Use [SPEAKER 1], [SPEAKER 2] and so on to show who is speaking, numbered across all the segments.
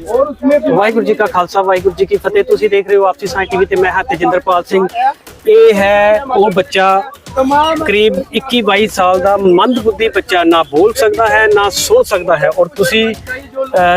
[SPEAKER 1] ਵਾਹਿਗੁਰੂ ਜੀ ਕਾ ਖਾਲਸਾ, ਵਾਹਿਗੁਰੂ ਜੀ ਕੀ ਫਤਿਹ। ਤੁਸੀਂ ਦੇਖ ਰਹੇ ਹੋ ਆਪਸੀ ਸਾਈ ਟੀਵੀ ਤੇ ਮੈਂ ਹਾਂ ਤੇਜਿੰਦਰਪਾਲ ਸਿੰਘ। ਇਹ ਹੈ ਉਹ ਬੱਚਾ ਕਰੀਬ 21 22 ਸਾਲ ਦਾ ਮੰਦਬੁੱਧੀ ਬੱਚਾ ਨਾ ਬੋਲ ਸਕਦਾ ਹੈ, ਨਾ ਸੁਣ ਸਕਦਾ ਹੈ ਔਰ ਤੁਸੀਂ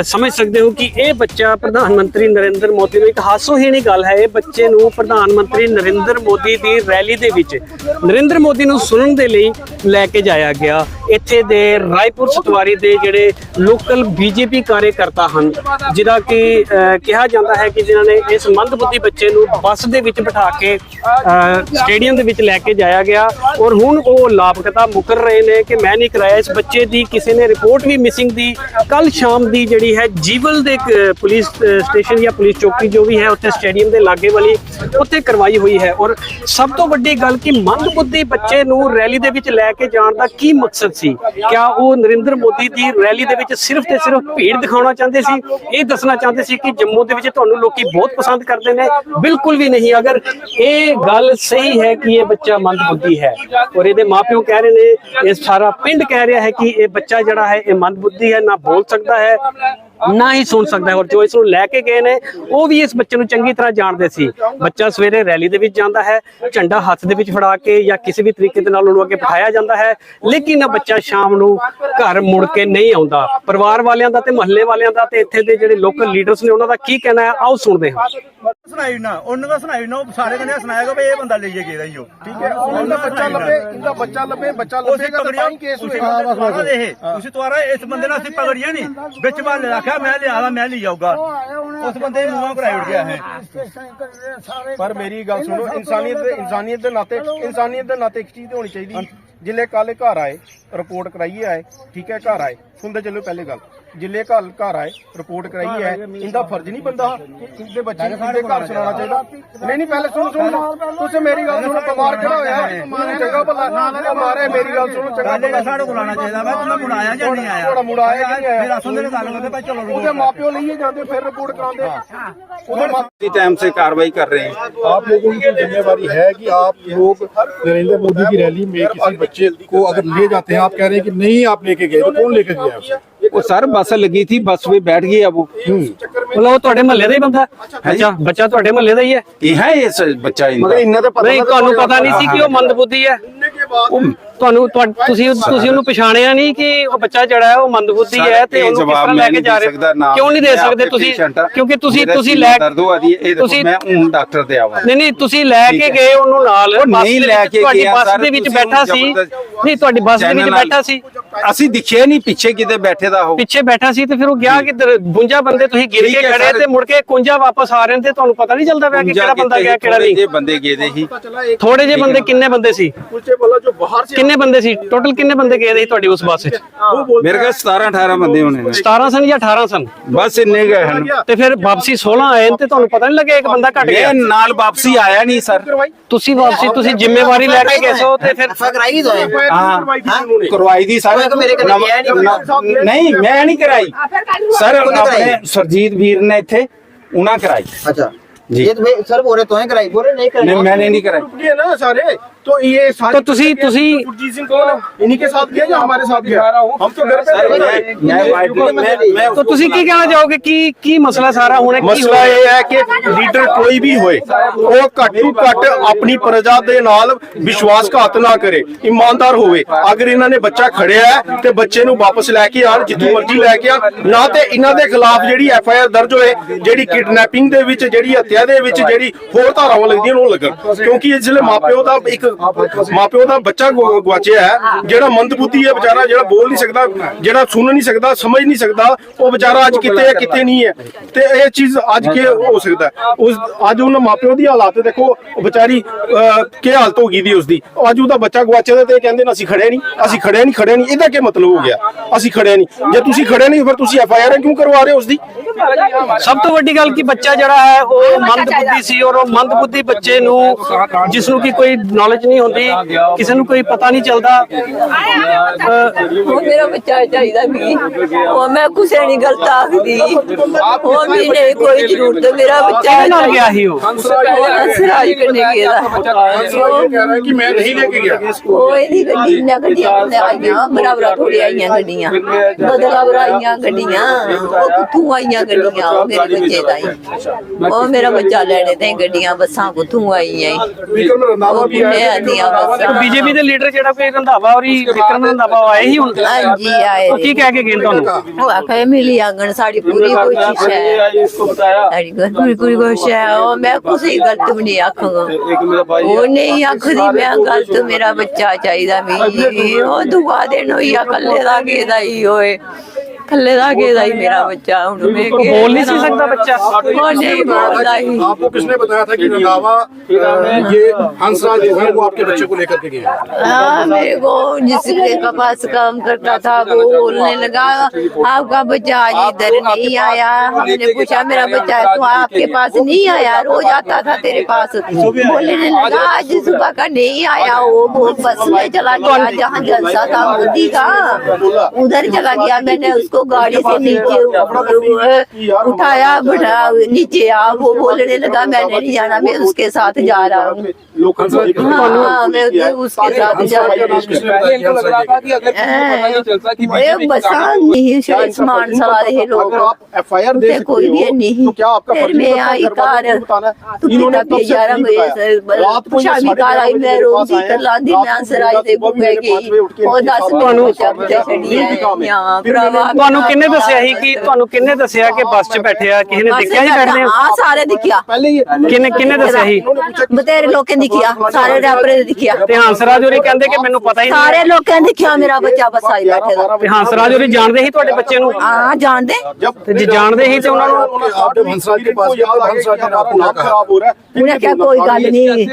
[SPEAKER 1] ਸਮਝ ਸਕਦੇ ਹੋ ਕਿ ਇਹ ਬੱਚਾ ਪ੍ਰਧਾਨ ਮੰਤਰੀ ਨਰਿੰਦਰ ਮੋਦੀ ਨੂੰ ਇੱਕ ਹਾਸੋਹੀਣੀ ਗੱਲ ਹੈ। ਇਹ ਬੱਚੇ ਨੂੰ ਪ੍ਰਧਾਨ ਮੰਤਰੀ ਨਰਿੰਦਰ ਮੋਦੀ ਦੀ ਰੈਲੀ ਦੇ ਵਿੱਚ ਨਰਿੰਦਰ ਮੋਦੀ ਨੂੰ ਸੁਣਨ ਦੇ ਲਈ ਲੈ ਕੇ ਜਾਇਆ ਗਿਆ। ਇੱਥੇ ਦੇ ਰਾਏਪੁਰ ਸਤਵਾਰੀ ਦੇ ਜਿਹੜੇ ਲੋਕਲ ਬੀਜੇਪੀ ਕਾਰਜਕਰਤਾ ਹਨ, ਜਿਹਦਾ ਕਿ ਕਿਹਾ ਜਾਂਦਾ ਹੈ ਕਿ ਜਿਨ੍ਹਾਂ ਨੇ ਇਸ ਮੰਦਬੁੱਧੀ ਬੱਚੇ ਨੂੰ ਬੱਸ ਦੇ ਵਿੱਚ ਬਿਠਾ ਕੇ ਸਟੇਡੀਅਮ ਦੇ ਵਿੱਚ ਲੈ ਕੇ ਜਾਇਆ ਗਿਆ। ਔਰ ਹੁਣ ਉਹ ਲਾਪਤਾ ਮੁਕਰ ਰਹੇ ਨੇ ਕਿ ਮੈਂ ਨਹੀਂ ਕਰਾਇਆ। ਇਸ ਬੱਚੇ ਦੀ ਕਿਸੇ ਨੇ ਰਿਪੋਰਟ ਵੀ ਮਿਸਿੰਗ ਦੀ। ਕੱਲ ਸ਼ਾਮ ਦੀ ਜਿਹੜੀ ਹੈ ਜੀਵਲ ਦੇ ਪੁਲਿਸ ਸਟੇਸ਼ਨ ਜਾਂ ਪੁਲਿਸ ਚੌਕੀ ਜੋ ਵੀ ਹੈ, ਉੱਥੇ ਸਟੇਡੀਅਮ ਦੇ ਲਾਗੇ ਵਾਲੀ ਉੱਥੇ ਕਰਵਾਈ ਹੋਈ ਹੈ। ਔਰ ਸਭ ਤੋਂ ਵੱਡੀ ਗੱਲ ਕਿ ਮੰਦਬੁੱਧੀ ਬੱਚੇ ਨੂੰ ਰੈਲੀ ਦੇ ਵਿੱਚ ਲੈ ਕੇ ਜਾਣ ਦਾ ਕੀ ਮਕਸਦ ਸੀ? ਕਿਆ ਉਹ ਨਰਿੰਦਰ ਮੋਦੀ ਦੀ ਰੈਲੀ ਦੇ ਵਿੱਚ ਸਿਰਫ ਤੇ ਸਿਰਫ ਭੀੜ ਦਿਖਾਉਣਾ ਚਾਹੁੰਦੇ ਸੀ? ਇਹ ਦੱਸਣਾ ਚਾਹੁੰਦੇ ਸੀ ਕਿ ਜੰਮੂ ਦੇ ਵਿੱਚ ਤੁਹਾਨੂੰ ਲੋਕੀ ਬਹੁਤ ਪਸੰਦ ਕਰਦੇ ਨੇ। ਬਿਲਕੁਲ ਵੀ ਨਹੀਂ। ਅਗਰ ਇਹ ਗੱਲ ਸਹੀ ਹੈ ਕਿ ਇਹ ਬੱਚਾ ਮੰਦਬੁੱਧੀ ਹੈ। ਔਰ ਇਹਦੇ ਮਾਪਿਓ ਕਹਿ ਰਹੇ ਨੇ, ਇਹ ਸਾਰਾ ਪਿੰਡ ਕਹਿ ਰਿਹਾ ਹੈ ਕਿ ਇਹ ਬੱਚਾ ਜਿਹੜਾ ਹੈ, ਇਹ ਮੰਦਬੁੱਧੀ ਹੈ, ਨਾ ਬੋਲ ਸਕਦਾ ਹੈ। ਨਾ ਹੀ ਸੁਣ ਸਕਦਾ ਹੈ। ਔਰ ਜੋ ਇਸ ਨੂੰ ਲੈ ਕੇ ਗਏ ਨੇ ਉਹ ਵੀ ਇਸ ਬੱਚੇ ਨੂੰ ਚੰਗੀ ਤਰ੍ਹਾਂ ਜਾਣਦੇ ਸੀ। ਬੱਚਾ ਸਵੇਰੇ ਰੈਲੀ ਦੇ ਵਿੱਚ ਜਾਂਦਾ ਹੈ ਝੰਡਾ ਹੱਥ ਦੇ ਵਿੱਚ ਫੜਾ ਕੇ ਜਾਂ ਕਿਸੇ ਵੀ ਤਰੀਕੇ ਦੇ ਨਾਲ ਉਹਨੂੰ ਅੱਗੇ ਬਿਠਾਇਆ ਜਾਂਦਾ ਹੈ। ਲੇਕਿਨ ਇਹ ਬੱਚਾ ਸ਼ਾਮ ਨੂੰ ਘਰ ਮੁੜ ਕੇ ਨਹੀਂ ਆਉਂਦਾ। ਪਰਿਵਾਰ ਵਾਲਿਆਂ ਦਾ ਤੇ ਮਹੱਲੇ ਵਾਲਿਆਂ ਦਾ ਤੇ ਇੱਥੇ ਦੇ ਜਿਹੜੇ ਲੋਕਲ ਲੀਡਰਸ ਨੇ ਉਹਨਾਂ ਦਾ ਕੀ ਕਹਿਣਾ ਹੈ? ਆਓ ਸੁਣਦੇ ਹਾਂ।
[SPEAKER 2] ਸੁਣਾਈ ਨਾ ਉਹਨਾਂ ਦਾ ਸੁਣਾਈ ਨਾ ਸਾਰੇ ਕਹਿੰਦੇ ਸੁਣਾਏਗਾ ਵੀ ਇਹ ਬੰਦਾ ਲੈ ਜੇ ਗਿਆ ਹੀ ਉਹ। ਠੀਕ ਹੈ?
[SPEAKER 3] ਉਹਦਾ ਬੱਚਾ ਲੱਭੇ ਇਹਦਾ ਬੱਚਾ ਲੱਭੇ ਬੱਚਾ ਲੱਭੇਗਾ ਤਾਂ ਤਾਂ ਹੀ ਕੇਸ ਹੋਏਗਾ।
[SPEAKER 2] ਤੁਸੀਂ ਤੁਹਾਰਾ ਇਸ ਬੰਦੇ ਨਾਲ ਅਸੀਂ ਪਕੜੀਆਂ ਨਹੀਂ ਵਿੱਚ ਬਾਹਰ ਰੱਖਿਆ। ਮੈਂ ਲਿਆਦਾ ਮੈਂ ਲਈ ਜਾਊਗਾ ਉਸ ਬੰਦੇ ਨੂੰ ਮੂੰਹ ਕਰਾਈ ਉੱਠ ਗਿਆ ਹੈ
[SPEAKER 3] ਪਰ ਮੇਰੀ ਗੱਲ ਸੁਣੋ ਇਨਸਾਨੀਅਤ ਦੇ ਇਨਸਾਨੀਅਤ ਦੇ ਨਾਤੇ ਇਨਸਾਨੀਅਤ ਦੇ ਨਾਤੇ ਇੱਕ ਚੀਜ਼ ਤੇ ਹੋਣੀ ਚਾਹੀਦੀ। ਜਿੱਲੇ ਕੱਲ ਘਰ ਆਏ ਰਿਪੋਰਟ ਕਰਾਈਏ ਆਏ ਠੀਕ ਹੈ ਘਰ ਆਏ। ਸੁਣਦੇ ਚੱਲੋ ਪਹਿਲੇ ਗੱਲ। ਜਿੱਲੇ ਕੱਲ ਘਰ ਆਏ ਰਿਪੋਰਟ ਕਰਾਈਏ ਆਏ ਇਹਦਾ ਫਰਜ਼ ਨਹੀਂ ਬੰਦਾ ਕਿਤੇ ਬੱਚੇ ਨੂੰ ਕਿਤੇ ਘਰ ਸੁਣਾਉਣਾ ਚਾਹੀਦਾ ਨਹੀਂ ਨਹੀਂ ਪਹਿਲੇ ਸੁਣ ਸੁਣ ਤੁਸੀਂ ਮੇਰੀ ਗੱਲ ਸੁਣੋ ਬਿਮਾਰ ਕਿਹੜਾ ਹੋਇਆ ਮਾਰੇ ਚੰਗਾ ਭਲਾ ਉਹ ਮਾਰੇ ਮੇਰੀ ਗੱਲ ਸੁਣੋ ਚੰਗਾ
[SPEAKER 2] ਗੱਲ
[SPEAKER 3] ਭਲਾ
[SPEAKER 2] ਇਹ ਸਾਡੇ ਕੋਲ ਆਣਾ ਚਾਹੀਦਾ ਵਾ ਤੂੰ ਮੁੰਡਾ ਆਇਆ ਜਾਂ ਨਹੀਂ ਆਇਆ
[SPEAKER 3] ਤੁਹਾਡਾ ਮੁੰਡਾ ਆਇਆ ਕਿ ਨਹੀਂ ਆਇਆ?
[SPEAKER 2] ਫਿਰ ਅਸਲ ਦੇ ਗੱਲ ਕਰਦੇ ਭਾਈ ਚਲੋ
[SPEAKER 3] ਉਹਦੇ ਮਾਪਿਓ ਲਈਏ ਜਾਂਦੇ ਫਿਰ ਰਿਪੋਰਟ ਕਰਾਉਂਦੇ ਉਹਦੇ ਮਾਪਿਓ
[SPEAKER 4] इसी टाइम से कार्रवाई कर रहे हैं
[SPEAKER 5] आप लोगों की जिम्मेवारी है कि आप लोग नरेंद्र मोदी की रैली में किसी बच्चे को अगर ले जाते हैं आप कह रहे हैं कि नहीं आप लेके गए तो कौन लेके गया उसे
[SPEAKER 4] वो सर बस लगी थी बस में बैठ गया वो
[SPEAKER 1] ਮਤਲਬ ਉਹ ਤੁਹਾਡੇ ਮਹੱਲੇ ਦਾ ਹੀ ਬੰਦਾ ਅੱਛਾ ਬੱਚਾ ਤੁਹਾਡੇ ਮਹੱਲੇ ਦਾ ਹੀ ਹੈ
[SPEAKER 4] ये है ये स- बच्चा इनका
[SPEAKER 3] ਇੰਨਾ ਤਾਂ
[SPEAKER 1] ਨਹੀਂ ਤੁਹਾਨੂੰ ਪਤਾ ਨਹੀਂ ਸੀ ਕਿ ਉਹ ਮੰਦਬੁੱਧੀ ਹੈ ਤੁਹਾਨੂੰ ਤੁਹਾ- ਤੁਸੀਂ ਤੁਸੀਂ ਉਹਨੂੰ ਪਛਾਣਿਆ ਨਹੀਂ ਕਿ ਉਹ ਬੱਚਾ ਜਿਹੜਾ ਹੈ ਉਹ ਮੰਦਬੁੱਧੀ
[SPEAKER 4] ਸਰ,
[SPEAKER 1] ਹੈ ਤੇ
[SPEAKER 4] ਇਹ
[SPEAKER 1] ਉਹਨੂੰ ਕਿਸ
[SPEAKER 4] ਜਵਾਬ
[SPEAKER 1] ਤਰ੍ਹਾਂ ਲੈ
[SPEAKER 4] ਮੈਂ
[SPEAKER 1] ਕੇ
[SPEAKER 4] ਨਹੀਂ
[SPEAKER 1] ਜਾ
[SPEAKER 4] ਦੇ
[SPEAKER 1] ਰਹੇ
[SPEAKER 4] ਸਕਦਾ, ਨਾ
[SPEAKER 1] ਕਿਉਂ ਨਹੀਂ ਦੇ
[SPEAKER 4] ਮੈਂ
[SPEAKER 1] ਸਕਦੇ
[SPEAKER 4] ਆਪਕੇ
[SPEAKER 1] ਤੁਸੀਂ
[SPEAKER 4] patient ਹਾਂ।
[SPEAKER 1] ਕਿਉਂਕਿ ਤੁਸੀਂ
[SPEAKER 4] ਮੇਰਾ
[SPEAKER 1] ਤੁਸੀਂ
[SPEAKER 4] ਸੀਨਾ
[SPEAKER 1] ਲੈ
[SPEAKER 4] ਦਰਦ ਹੋ ਰਹੀ ਹੈ ਇਹ ਦੇਖੋ
[SPEAKER 1] ਤੁਸੀਂ
[SPEAKER 4] मैं हूं डॉक्टर ਤੇ ਆਵਾ
[SPEAKER 1] ਨਹੀਂ ਨਹੀਂ ਤੁਸੀਂ ਲੈ
[SPEAKER 4] ਠੀਕ
[SPEAKER 1] ਕੇ
[SPEAKER 4] ਹੈ।
[SPEAKER 1] ਗਏ ਉਹਨੂੰ ਨਾਲ
[SPEAKER 4] ਉਹ
[SPEAKER 1] ਬੱਸ
[SPEAKER 4] ਨਹੀਂ
[SPEAKER 1] ਦੇ
[SPEAKER 4] ਲੈ
[SPEAKER 1] ਵਿੱਚ
[SPEAKER 4] ਕੇ
[SPEAKER 1] ਤੁਹਾਡੀ
[SPEAKER 4] ਗਿਆ
[SPEAKER 1] ਬੱਸ
[SPEAKER 4] ਸਰ,
[SPEAKER 1] ਦੇ ਵਿੱਚ
[SPEAKER 4] ਤੁਸੀਂ
[SPEAKER 1] ਬੈਠਾ ਸੀ
[SPEAKER 4] ਜ਼ਬਰਦਸਤ-
[SPEAKER 1] ਨਹੀਂ ਤੁਹਾਡੀ ਬੱਸ ਦੇ ਵਿੱਚ
[SPEAKER 4] ਚੈਨਲ ਨਾਲ-
[SPEAKER 1] ਬੈਠਾ ਸੀ
[SPEAKER 4] ਅਸੀਂ ਦਿਖੇ ਨਹੀਂ ਪਿੱਛੇ ਕਿਤੇ ਬੈਠੇ ਦਾ ਹੋ
[SPEAKER 1] ਪਿੱਛੇ ਬੈਠਾ ਸੀ ਤੇ ਫਿਰ ਉਹ ਗਿਆ ਕਿੱਧਰ? 52 ਬੰਦੇ ਤੁਸੀਂ ਗਿਰ
[SPEAKER 4] ਠੀਕ
[SPEAKER 1] ਕੇ
[SPEAKER 4] ਹੈ
[SPEAKER 1] ਖੜੇ
[SPEAKER 4] ਸਰ।
[SPEAKER 1] ਤੇ ਮੁੜ ਕੇ 51 ਵਾਪਸ ਆ ਰਹੇ ਨੇ ਤੇ ਤੁਹਾਨੂੰ ਪਤਾ ਨਹੀਂ ਚੱਲਦਾ ਪਿਆ ਕਿ ਕਿਹੜਾ ਬੰਦਾ ਗਿਆ ਕਿਹੜਾ ਨਹੀਂ।
[SPEAKER 4] ਜਿਹੇ ਬੰਦੇ ਗਏ ਦੇ ਸੀ।
[SPEAKER 1] ਥੋੜੇ ਜਿਹੇ ਬੰਦੇ ਕਿੰਨੇ ਬੰਦੇ ਸੀ?
[SPEAKER 3] ਕੁਲਚੇ ਵਾਲਾ ਜੋ ਬਾਹਰ से
[SPEAKER 1] ਕਿੰਨੇ ਬੰਦੇ ਸੀ? ਟੋਟਲ ਕਿੰਨੇ ਬੰਦੇ ਗਏ ਸੀ ਤੁਹਾਡੀ ਉਸ ਬੱਸ ਵਿੱਚ?
[SPEAKER 4] ਮੇਰੇ ਕੋਲ 17 18 ਬੰਦੇ ਹੋਣੇ ਨੇ।
[SPEAKER 1] 17 ਸਨ ਜਾਂ 18 ਸਨ?
[SPEAKER 4] ਬਸ ਇੰਨੇ ਗਏ ਹਨ।
[SPEAKER 1] ਤੇ ਫਿਰ ਵਾਪਸੀ 16 ਆਏ ਨੇ ਤੇ ਤੁਹਾਨੂੰ ਪਤਾ ਨਹੀਂ ਲੱਗਿਆ ਇੱਕ ਬੰਦਾ ਘਟ ਗਿਆ?
[SPEAKER 4] ਮੈਂ ਨਾਲ ਵਾਪਸੀ ਆਇਆ ਨਹੀਂ ਸਰ।
[SPEAKER 1] ਤੁਸੀਂ ਵਾਪਸੀ ਤੁਸੀਂ ਜ਼ਿੰਮੇਵਾਰੀ ਲੈ ਕੇ ਗਏ ਸੋ ਤੇ ਫਿਰ
[SPEAKER 6] ਕਰਾਈ ਦੋ
[SPEAKER 4] ਹਾਂ ਕਰਵਾਈ ਦੀ ਸਰ
[SPEAKER 6] ਨਹੀਂ।
[SPEAKER 4] ਮੈਂ ਨਹੀਂ ਕਰਾਈ। ਸਰ ਆਪਣੇ ਸਰਜੀਤ ਵੀਰ ਨੇ ਇੱਥੇ ਉਹਨਾਂ ਕਰਾਈ।
[SPEAKER 6] ਅੱਛਾ। ਜੀ। ਇਹ ਸਰ ਬੋਰੇ ਤੋਂ ਹੀ ਕਰਾਈ। ਬੋਰੇ
[SPEAKER 4] ਨਹੀਂ ਕਰਾਈ। ਨਹੀਂ ਨਹੀਂ
[SPEAKER 3] ਕਰਾਈ। ਨਾ ਸਾਰੇ। तो ये सारे
[SPEAKER 1] तो तुसी- तुसी-
[SPEAKER 3] सुरजीत सिंह कौन है इन्हीं के साथ गया या हमारे साथ गया हम तो घर पे
[SPEAKER 4] सर,
[SPEAKER 3] थे।
[SPEAKER 4] मैं- मैं वाइट- मैं- मैं
[SPEAKER 1] तो ਤੁਸੀਂ ਕੀ ਕਹਿਣਾ ਚਾਹੋਗੇ ਕੀ ਕੀ ਮਸਲਾ ਸਾਰਾ ਹੁਣ ਕੀ
[SPEAKER 3] ਮਸਲਾ
[SPEAKER 1] ਹੋਇਆ?
[SPEAKER 3] ਇਹ ਹੈ ਕਿ ਲੀਡਰ ਕੋਈ ਵੀ ਹੋਏ ਉਹ ਘੱਟੋ ਘੱਟ ਆਪਣੀ ਪ੍ਰਜਾ ਦੇ ਨਾਲ ਵਿਸ਼ਵਾਸਘਾਤ ਨਾ ਕਰੇ ਇਮਾਨਦਾਰ ਹੋਵੇ ਅਗਰ ਇਹਨਾਂ ਨੇ ਬੱਚਾ ਖੜਿਆ ਹੈ ਤੇ ਬੱਚੇ ਨੂੰ ਵਾਪਸ ਲੈ ਕੇ ਆਣ ਜਿੱਥੋਂ ਮਰਜ਼ੀ ਲੈ ਕੇ ਆਣ ਨਾ ਤੇ ਇਹਨਾਂ ਦੇ ਖਿਲਾਫ ਜਿਹੜੀ ਐਫ ਆਈ ਆਰ ਦਰਜ ਹੋਏ ਜਿਹੜੀ ਕਿਡਨੈਪਿੰਗ ਦੇ ਵਿੱਚ ਜਿਹੜੀ ਹੱਤਿਆ ਦੇ ਵਿੱਚ ਜਿਹੜੀ ਹੋਰ ਧਾਰਾਵਾਂ ਲੱਗਦੀਆਂ ਉਹ ਲੱਗਣ ਕਿਉਂਕਿ ਇਸ ਵੇਲੇ ਮਾਪਿਓ ਦਾ ਇੱਕ ਮਾਪਿਓ ਦਾ ਬੱਚਾ ਗੁ- ਗੁਆਚਿਆ ਹੈ ਜਿਹੜਾ ਮੰਦਬੁੱਧੀ ਹੈ ਵਿਚਾਰਾ ਜਿਹੜਾ ਬੋਲ ਨਹੀਂ ਸਕਦਾ ਜਿਹੜਾ ਸੁਣ ਨਹੀਂ ਸਕਦਾ ਸਮਝ ਨਹੀਂ ਸਕਦਾ ਉਹ ਵਿਚਾਰਾ ਅੱਜ ਕਿੱਥੇ ਹੈ ਕਿੱਥੇ ਨਹੀਂ ਹੈ। ਤੇ ਇਹ ਚੀਜ਼ ਅੱਜ ਕੇ ਹੋ ਸਕਦਾ। ਉਸ ਅੱਜ ਉਹਨਾਂ ਮਾਪਿਓ ਦੀ ਹਾਲਾਤ ਦੇਖੋ ਵਿਚਾਰੀ ਕੀ ਹਾਲਤ ਹੋ ਗਈ ਦੀ ਉਸਦੀ। ਉਹ ਅੱਜ ਉਹਦਾ ਬੱਚਾ ਗੁਆਚਿਆ ਦਾ ਤੇ ਇਹ ਕਹਿੰਦੇ ਨੇ ਅਸੀਂ ਖੜੇ ਨਹੀਂ ਅਸੀਂ ਖੜੇ ਨਹੀਂ ਖੜੇ ਨਹੀਂ। ਇਹਦਾ ਕੀ ਮਤਲਬ ਹੋ ਗਿਆ? ਅਸੀਂ ਖੜੇ ਨਹੀਂ। ਜੇ ਤੁਸੀਂ ਖੜੇ ਨਹੀਂ ਫਿਰ ਤੁਸੀਂ ਐਫ ਆਈ ਆਰ ਕਿਉਂ ਕਰਵਾ ਰਹੇ ਹੋ ਉਸਦੀ?
[SPEAKER 1] ਸਭ ਤੋਂ ਵੱਡੀ ਗੱਲ ਕਿ ਬੱਚਾ ਜਿਹੜਾ ਹੈ ਉਹ ਮੰਦਬੁੱਧੀ ਸੀ ਔਰ ਉਹ ਮੰਦਬੁੱਧੀ ਬੱਚੇ ਨੂੰ ਜਿਸ ਨੂੰ ਕਿ ਕੋਈ ਨੌਲੇਜ ਨਹੀਂ ਹੁੰਦੀ ਕਿਸੇ ਨੂੰ ਕੋਈ ਪਤਾ ਨਹੀਂ ਚੱਲਦਾ।
[SPEAKER 7] ਕਿ ਮੈਂ ਨਹੀਂ
[SPEAKER 1] ਲੈ ਕੇ ਗਿਆ? ਉਹ
[SPEAKER 7] ਇਹਦੀ ਗੱਡੀ ਨਾ ਗੱਡੀਆਂ ਤੇ ਆਈਆਂ ਬਰਾਬਰ ਥੋੜੀ ਆਈਆਂ ਗੱਡੀਆਂ। ਬਦਲਾ ਬਰਾਈਆਂ ਗੱਡੀਆਂ ਉਹ ਕਿੱਥੋਂ ਆਈਆਂ ਗੱਡੀਆਂ ਉਹ ਮੇਰੇ ਬੱਚੇ ਦਾ ਉਹ ਮੇਰਾ ਬੱਚਾ ਲੈਣੇ ਤੇ ਗੱਡੀਆਂ ਬੱਸਾਂ ਕਿੱਥੋਂ ਆਈਆਂ
[SPEAKER 1] ਬੀਜੇਪੀ ਦੇ ਲੀਡਰ ਜਿਹੜਾ ਕੋਈ ਰੰਧਾਵਾ ਔਰ ਵਿਕਰਮ ਰੰਧਾਵਾ ਆਏ ਹੀ ਹੁਣ?
[SPEAKER 7] ਹਾਂਜੀ ਆਏ
[SPEAKER 1] ਉਹ ਕੀ ਕਹਿ ਕੇ ਗਏ ਤੁਹਾਨੂੰ?
[SPEAKER 7] ਉਹ ਆਖੇ ਮਿਲੀ ਆਂਗਣ ਸਾਡੀ ਪੂਰੀ ਕੋਸ਼ਿਸ਼ ਹੈ। ਸਾਡੀ ਪੂਰੀ ਪੂਰੀ ਕੋਸ਼ਿਸ਼ ਹੈ। ਉਹ ਮੈਂ ਕੁਝ ਗਲਤ ਵੀ ਨਹੀਂ ਆਖਾਂਗਾ। ਉਹ ਨਹੀਂ ਆਖਦੀ ਮੈਂ ਗਲਤ ਮੇਰਾ ਬੱਚਾ ਚਾਹੀਦਾ ਵੀ। ਉਹ ਦੁਆ ਦੇਣ ਹੋਈ ਆ ਕੱਲੇ ਦਾ ਕਿਹਦਾ ਹੀ ਹੋਏ ਕੱਲੇ ਦਾ ਕਿਹਦਾ ਹੀ ਮੇਰਾ ਬੱਚਾ ਹੁਣ ਮੈਂ
[SPEAKER 1] ਉਹ ਬੋਲ ਨਹੀਂ ਸੀ ਸਕਦਾ ਬੱਚਾ
[SPEAKER 7] ਉਹ ਨਹੀਂ ਬੋਲਦਾ ਹੀ
[SPEAKER 5] आपको किसने बताया था कि रंधावा अ, ये हंसराज जो है वो आपके बच्चे को लेकर के गए हैं
[SPEAKER 7] हाँ मेरे को जिसके के पास काम करता था वो बोलने लगा आपका बच्चा आज इधर नहीं आया हमने पूछा मेरा बच्चा है तो आपके पास नहीं आया रोज आता था तेरे पास बोलने लगा आज सुबह का नहीं आया वो वो बस में चला गया जहाँ जलसा था मोदी का उधर चला गया मैंने उसको गाड़ी से नीचे उठाया बैठा नीचे आ वो बोलने लगा मैंने नहीं जाना मैं उसके साथ जा रहा हूँ
[SPEAKER 5] हंसराज को
[SPEAKER 7] हाँ मैं उधर उसके साथ जा रही हूँ
[SPEAKER 5] किसने बताया कि हंसराज की
[SPEAKER 7] अरे बसा नहीं शायद समान सवा रहे लोग
[SPEAKER 5] अगर आप एफ आई आर दे
[SPEAKER 7] ते
[SPEAKER 5] सकते
[SPEAKER 7] कोई भी
[SPEAKER 5] हो
[SPEAKER 7] नहीं
[SPEAKER 5] तो क्या आपका
[SPEAKER 7] फिर
[SPEAKER 5] फर्ज
[SPEAKER 7] मैं
[SPEAKER 5] बनता है
[SPEAKER 7] आई
[SPEAKER 5] घर वालों
[SPEAKER 7] कार
[SPEAKER 5] को बताना है?
[SPEAKER 7] तू
[SPEAKER 5] इन्होंने
[SPEAKER 7] कितना
[SPEAKER 5] तब से
[SPEAKER 7] ग्यारह
[SPEAKER 5] नहीं
[SPEAKER 7] बजे
[SPEAKER 5] बताया। रात को ये
[SPEAKER 7] शामी
[SPEAKER 5] साढ़े
[SPEAKER 7] कार आई
[SPEAKER 5] ग्यारह
[SPEAKER 7] मैं
[SPEAKER 5] बजे
[SPEAKER 7] रोज
[SPEAKER 5] के
[SPEAKER 7] ही
[SPEAKER 5] पास
[SPEAKER 7] कर लांदी
[SPEAKER 5] आए।
[SPEAKER 7] मैं
[SPEAKER 5] रात को
[SPEAKER 7] अंसराज दे
[SPEAKER 5] सुबह भी
[SPEAKER 7] घूमे
[SPEAKER 5] मेरे पाँच बजे उठ के
[SPEAKER 7] गई और
[SPEAKER 5] इनके
[SPEAKER 7] दस
[SPEAKER 5] साथ
[SPEAKER 7] मिनट
[SPEAKER 1] ਤੁਹਾਨੂੰ-
[SPEAKER 7] बचा बचा छड़ी
[SPEAKER 5] ये भी काम है।
[SPEAKER 7] यहाँ
[SPEAKER 5] फिर
[SPEAKER 7] भरावा
[SPEAKER 1] ਤੁਹਾਨੂੰ ਕਿੰਨੇ ਦੱਸਿਆ ਸੀ ਕਿ ਤੁਹਾਨੂੰ ਕਿੰਨੇ ਦੱਸਿਆ ਕਿ ਬੱਸ 'ਚ ਬੈਠੇ ਆ ਕਿਸੇ ਨੇ ਦੇਖਿਆ ਸੀ ਬੈਠਦੇ
[SPEAKER 7] हाँ सारे दिखिया
[SPEAKER 5] पहले ये
[SPEAKER 1] ਕਿੰਨੇ ਕਿੰਨੇ ਦੱਸਿਆ ਸੀ
[SPEAKER 7] ਬਤੇਰੇ ਲੋਕਾਂ ਨੇ ਦਿਖਿਆ ਸਾਰੇ ਰੈਪਰੇ ਨੇ ਦਿਖਿਆ
[SPEAKER 1] ਤੇ ਹੰਸਰਾਜ ਹੋਰੀ ਕਹਿੰਦੇ ਕਿ ਮੈਨੂੰ ਪਤਾ ਹੀ ਨਹੀਂ
[SPEAKER 7] ਸਾਰੇ ਲੋਕਾਂ ਨੇ ਦਿਖਿਆ ਮੇਰਾ ਬੱਚਾ ਬਸ ਆਈ ਬੈਠੇ ਦਾ
[SPEAKER 1] ਤੇ ਹੰਸਰਾਜ ਹੋਰੀ ਜਾਣਦੇ ਸੀ ਤੁਹਾਡੇ ਬੱਚੇ ਨੂੰ
[SPEAKER 7] ਹਾਂ ਜਾਣਦੇ
[SPEAKER 1] ਤੇ ਜੇ ਜਾਣਦੇ ਸੀ ਤੇ ਉਹਨਾਂ ਨੂੰ
[SPEAKER 5] आप जब हंसराज के पास गया तो हंसराज ने आपको ना कहा
[SPEAKER 3] खराब हो रहा है
[SPEAKER 7] ਉਹਨੇ ਕਿਹਾ ਕੋਈ ਗੱਲ ਨਹੀਂ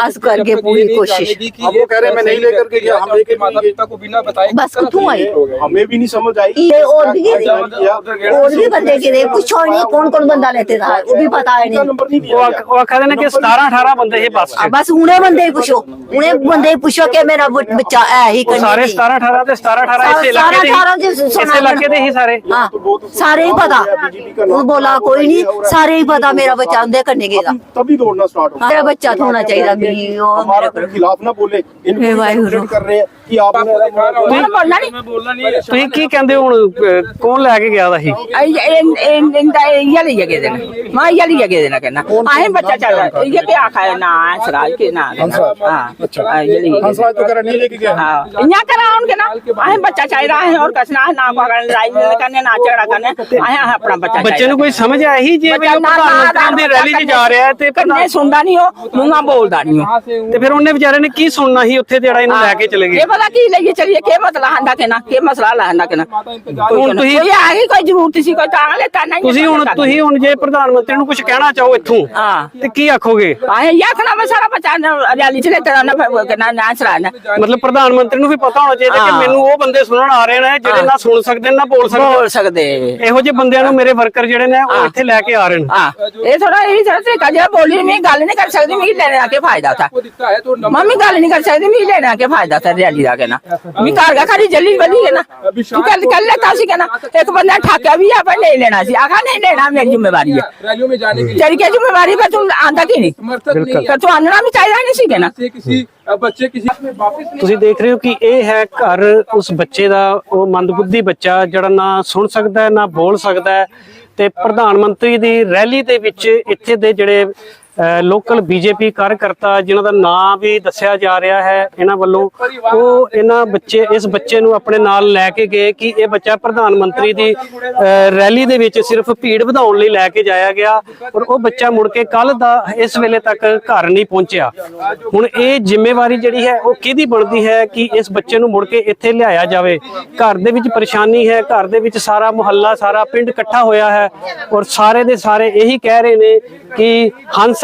[SPEAKER 7] ਅਸ ਕਰਕੇ ਪੂਰੀ ਕੋਸ਼ਿਸ਼
[SPEAKER 5] अब वो कह रहे हैं मैं नहीं लेकर के गया हम लेके
[SPEAKER 8] माता
[SPEAKER 5] नहीं
[SPEAKER 8] पिता को बिना बताए
[SPEAKER 7] बस कितों आई
[SPEAKER 3] हमें भी नहीं समझ आई
[SPEAKER 7] ये और भी गिरे और भी बंदे गिरे पूछो नहीं कौन कौन बंदा लेते था वो भी पता है नहीं
[SPEAKER 3] नंबर नहीं
[SPEAKER 1] ਉਹ
[SPEAKER 3] दिया
[SPEAKER 1] ਆਖ- ਉਹ ਆਖਦੇ ਨੇ ਕਿ 17 18 ਬੰਦੇ ਸੀ ਬੱਸ 'ਚ
[SPEAKER 7] आ, बस उन्हें बंदे ही पूछो उन्हें बंदे ही पूछो कि मेरा ब- बच्चा है ही
[SPEAKER 1] ਉਹ
[SPEAKER 7] करने
[SPEAKER 1] ਸਾਰੇ
[SPEAKER 7] की।
[SPEAKER 1] 17 18 ਤੇ 17 18 ਇਸੇ ਇਲਾਕੇ ਦੇ
[SPEAKER 7] सारा
[SPEAKER 1] ਹੀ-
[SPEAKER 7] सारा
[SPEAKER 1] ਇਸੇ ਇਲਾਕੇ ਦੇ ਹੀ ਸਾਰੇ
[SPEAKER 7] हाँ सारे ही पता वो बोला कोई नहीं सारे ही पता मेरा बच्चा अंधे करने के था
[SPEAKER 3] तभी दौड़ना स्टार्ट हो
[SPEAKER 7] मेरा बच्चा तो होना चाहिए था भी वो मेरे
[SPEAKER 3] हमारे
[SPEAKER 7] पर
[SPEAKER 3] खिलाफ ना बोले
[SPEAKER 7] हे
[SPEAKER 3] इनको
[SPEAKER 7] वाहिगुरु।
[SPEAKER 3] represent कर रहे हैं कि आप
[SPEAKER 7] बोलना नहीं
[SPEAKER 1] ਤੁਸੀਂ ਕੀ ਕਹਿੰਦੇ ਹੋ ਹੁਣ ਅਹ, ਕੌਣ ਲੈ ਕੇ ਗਿਆ ਦਾ ਸੀ
[SPEAKER 9] माँ यली जगह देना कहना आहे बच्चा चल रहा है ये क्या खाया ना सराज के ना हाँ यली
[SPEAKER 5] हंसराज तो कह रहा नहीं लेके गया
[SPEAKER 9] हाँ यहाँ करा उनके ना आहे बच्चा चाहिए रहा है और कसना है ना को लड़ाई करने ना झगड़ा करने आहे आहे अपना बच्चा
[SPEAKER 1] ਬੱਚੇ ਨੂੰ ਕੋਈ ਸਮਝ ਆਇਆ ਹੀ ਜੇ ਵੀ ਉਹ ਪ੍ਰਧਾਨ ਮੰਤਰੀ ਦੀ ਰੈਲੀ 'ਚ ਜਾ ਰਿਹਾ ਹੈ ਤੇ
[SPEAKER 9] करने सुनता नहीं हो मुंगा बोलता नहीं हो
[SPEAKER 1] ਤੇ ਫਿਰ ਉਹਨੇ ਵਿਚਾਰੇ ਨੇ ਕੀ ਸੁਣਨਾ ਸੀ ਉੱਥੇ ਜਿਹੜਾ ਇਹਨੂੰ ਲੈ ਕੇ ਚਲੇ ਗਏ
[SPEAKER 9] ये पता की लेके चलिए के मतलब हंदा के ना के मसला लहंदा के ना
[SPEAKER 1] ਹੁਣ ਤੁਸੀਂ
[SPEAKER 9] कोई आगे कोई जरूरत सी कोई टांग लेता नहीं
[SPEAKER 1] ਤੁਸੀਂ ਹੁਣ ਤੁਸੀਂ ਹੁਣ ਜੇ ਪ੍ਰਧਾਨ ਮੰਤਰੀ ਨੂੰ ਕੁਝ ਕਹਿਣਾ ਚਾਹੋ ਇੱਥੋਂ
[SPEAKER 9] हाँ
[SPEAKER 1] ਤੇ ਕੀ ਆਖੋਗੇ
[SPEAKER 9] आहे या खाना में ਰੈਲੀ
[SPEAKER 1] ਮਤਲਬ ਪ੍ਰਧਾਨ ਮੰਤਰੀ ਨੂੰ ਵੀ ਪਤਾ ਹੋਣਾ ਚਾਹੀਦਾ ਕਿ ਮੈਨੂੰ ਉਹ ਬੰਦੇ ਸੁਣਨ ਆ ਰਹੇ ਨੇ ਜਿਹੜੇ ਨਾ ਸੁਣ ਸਕਦੇ ਨਾ ਬੋਲ ਸਕਦੇ।
[SPEAKER 9] ਬੋਲ ਸਕਦੇ।
[SPEAKER 1] ਇਹੋ ਜਿਹੇ ਬੰਦਿਆਂ ਨੂੰ ਮੇਰੇ ਵਰਕਰ ਜਿਹੜੇ ਨੇ ਉਹ ਇੱਥੇ ਲੈ ਕੇ ਆ ਰਹੇ ਨੇ।
[SPEAKER 9] ਇਹ ਥੋੜਾ ਇਹ ਥੋੜਾ ਤਰੀਕਾ ਜਿਹੜਾ ਬੋਲੀ ਨਹੀਂ ਗੱਲ ਨਹੀਂ ਕਰ ਸਕਦੀ
[SPEAKER 8] ਮੈਂ ਲੈਣ ਆ
[SPEAKER 9] ਕੇ ਫਾਇਦਾ ਥਾ ਮੰਮੀ ਗੱਲ ਨਹੀਂ ਕਰ ਸਕਦੀ ਮੈਂ ਲੈਣ ਆ ਕੇ ਫਾਇਦਾ ਥਾ ਰੈਲੀ ਦਾ ਕਹਿਣਾ। ਮੈਂ ਘਰ ਗਾ ਖਾਲੀ ਜੱਲੀ ਬਣੀ ਹੈ ਨਾ। ਤੂੰ ਕੱਲ ਕੱਲ ਲੈਤਾ ਸੀ ਕਹਿਣਾ ਇੱਕ ਬੰਦਾ ਠਾਕਿਆ ਵੀ ਆ ਪਰ ਨਹੀਂ ਲੈਣਾ ਸੀ। ਆਖਾ
[SPEAKER 8] ਨਹੀਂ ਲੈਣਾ ਮੇਰੀ ਜ਼ਿੰਮੇਵਾਰੀ ਹੈ।
[SPEAKER 9] ਰੈਲੀਓ ਮੇ ਜਾਣੇ ਦੀ ਤੇਰੀ ਕੀ ਜ਼ਿੰਮੇਵਾਰੀ ਪਰ
[SPEAKER 8] ਤੂੰ ਆਂਦਾ ਕਿ
[SPEAKER 9] ਨਹੀਂ? ਬਿਲਕੁਲ। ਤੂੰ ਆਣਾ ਸਾਨੂੰ ਚਾਹੀਦਾ ਨਹੀਂ ਸੀ
[SPEAKER 8] ਕਹਿਣਾ ਬੱਚੇ ਕਿਸੇ ਬੱਚੇ ਕਿਸੇ ਵਾਪਸ ਨਹੀਂ
[SPEAKER 1] ਤੁਸੀਂ ਦੇਖ ਰਹੇ ਹੋ ਕਿ ਇਹ ਹੈ ਘਰ ਉਸ ਬੱਚੇ ਦਾ ਉਹ ਮੰਦਬੁੱਧੀ ਬੱਚਾ ਜਿਹੜਾ ਨਾ ਸੁਣ ਸਕਦਾ ਹੈ ਨਾ ਬੋਲ ਸਕਦਾ ਤੇ ਪ੍ਰਧਾਨ ਮੰਤਰੀ ਦੀ ਰੈਲੀ ਦੇ ਵਿੱਚ ਇੱਥੇ ਦੇ ਜਿਹੜੇ ਲੋਕਲ ਬੀਜੇਪੀ ਕਾਰਕਰਤਾ ਜਿਨ੍ਹਾਂ ਦਾ ਨਾਂ ਵੀ ਦੱਸਿਆ ਜਾ ਰਿਹਾ ਹੈ ਇਹਨਾਂ ਵੱਲੋਂ, ਉਹ ਇਹਨਾਂ ਬੱਚੇ, ਇਸ ਬੱਚੇ ਨੂੰ ਆਪਣੇ ਨਾਲ ਲੈ ਕੇ ਗਏ ਕਿ ਇਹ ਬੱਚਾ ਪ੍ਰਧਾਨ ਮੰਤਰੀ ਦੀ ਰੈਲੀ ਦੇ ਵਿੱਚ ਸਿਰਫ ਭੀੜ ਵਧਾਉਣ ਲਈ ਲੈ ਕੇ ਜਾਇਆ ਗਿਆ ਔਰ ਉਹ ਬੱਚਾ ਮੁੜ ਕੇ ਕੱਲ ਦਾ, ਇਸ ਵੇਲੇ ਤੱਕ ਘਰ ਨਹੀਂ ਪਹੁੰਚਿਆ। ਹੁਣ ਇਹ ਜ਼ਿੰਮੇਵਾਰੀ ਜਿਹੜੀ ਹੈ, ਉਹ ਕਿਹਦੀ ਬਣਦੀ ਹੈ ਕਿ ਇਸ ਬੱਚੇ ਨੂੰ ਮੁੜ ਕੇ ਇੱਥੇ ਲਿਆਇਆ ਜਾਵੇ? ਘਰ ਦੇ ਵਿੱਚ ਪਰੇਸ਼ਾਨੀ ਹੈ, ਘਰ ਦੇ ਵਿੱਚ ਸਾਰਾ ਮੁਹੱਲਾ, ਸਾਰਾ ਪਿੰਡ ਇਕੱਠਾ ਹੋਇਆ ਹੈ ਔਰ ਸਾਰੇ ਦੇ ਸਾਰੇ ਇਹੀ ਕਹਿ ਰਹੇ ਨੇ ਕਿ
[SPEAKER 2] ਹੰਸ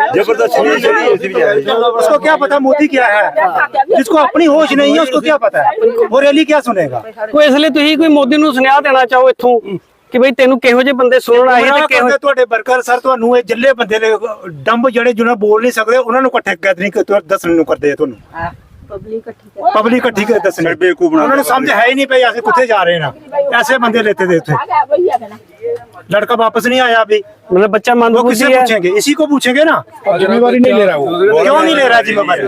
[SPEAKER 2] जबरदस्त न्यूज़ चली है उसी भी जाए। उसको क्या पता मोदी क्या है जिसको अपनी होश नहीं है उसको क्या पता है वो रैली क्या सुनेगा
[SPEAKER 1] ਕੋਈ ਇਸ ਲਈ ਤੁਸੀਂ ਕੋਈ ਮੋਦੀ ਨੂੰ ਸੁਨੇਹਾ ਦੇਣਾ ਚਾਹੋ ਇੱਥੋਂ ਕਿ ਬਈ ਤੈਨੂੰ ਕਿਹੋ ਜਿਹੇ ਬੰਦੇ ਸੁਣਨ ਆਏ ਤੇ ਕਿਹੋ
[SPEAKER 2] ਬੰਦੇ ਤੁਹਾਡੇ ਵਰਕਰ ਸਰ ਤੁਹਾਨੂੰ ਇਹ ਜੱਲੇ ਬੰਦੇ ਨੇ ਡੰਬ ਜਿਹੜੇ ਜਿਹਨਾਂ ਬੋਲ ਨਹੀਂ ਸਕਦੇ ਉਹਨਾਂ ਨੂੰ ਇਕੱਠੇ ਗੈਦਰਿੰਗ ਦੱਸਣ ਨੂੰ ਕਰਦੇ ਆ ਤੁਹਾਨੂੰ ਪਬਲਿਕ ਇਕੱਠੀ ਕਰ ਦੱਸਣੀ ਬੇਕੂਫ ਉਹਨਾਂ ਨੂੰ ਸਮਝ ਹੈ ਹੀ ਨਹੀਂ ਪਈ ਅਸੀਂ ਕਿੱਥੇ ਜਾ ਰਹੇ ਨਾ ਐਸੇ ਬੰਦੇ लेते थे ਉੱਥੇ लड़का वापस नहीं आया अभी
[SPEAKER 1] ਮਤਲਬ ਬੱਚਾ ਮੰਦ
[SPEAKER 2] वो किससे
[SPEAKER 1] ਬੁੱਧੀ ਹੈ
[SPEAKER 2] पूछेंगे इसी को पूछेंगे ना
[SPEAKER 5] जिम्मेवारी नहीं ले रहा वो
[SPEAKER 2] क्यों नहीं ले रहा जिम्मेवारी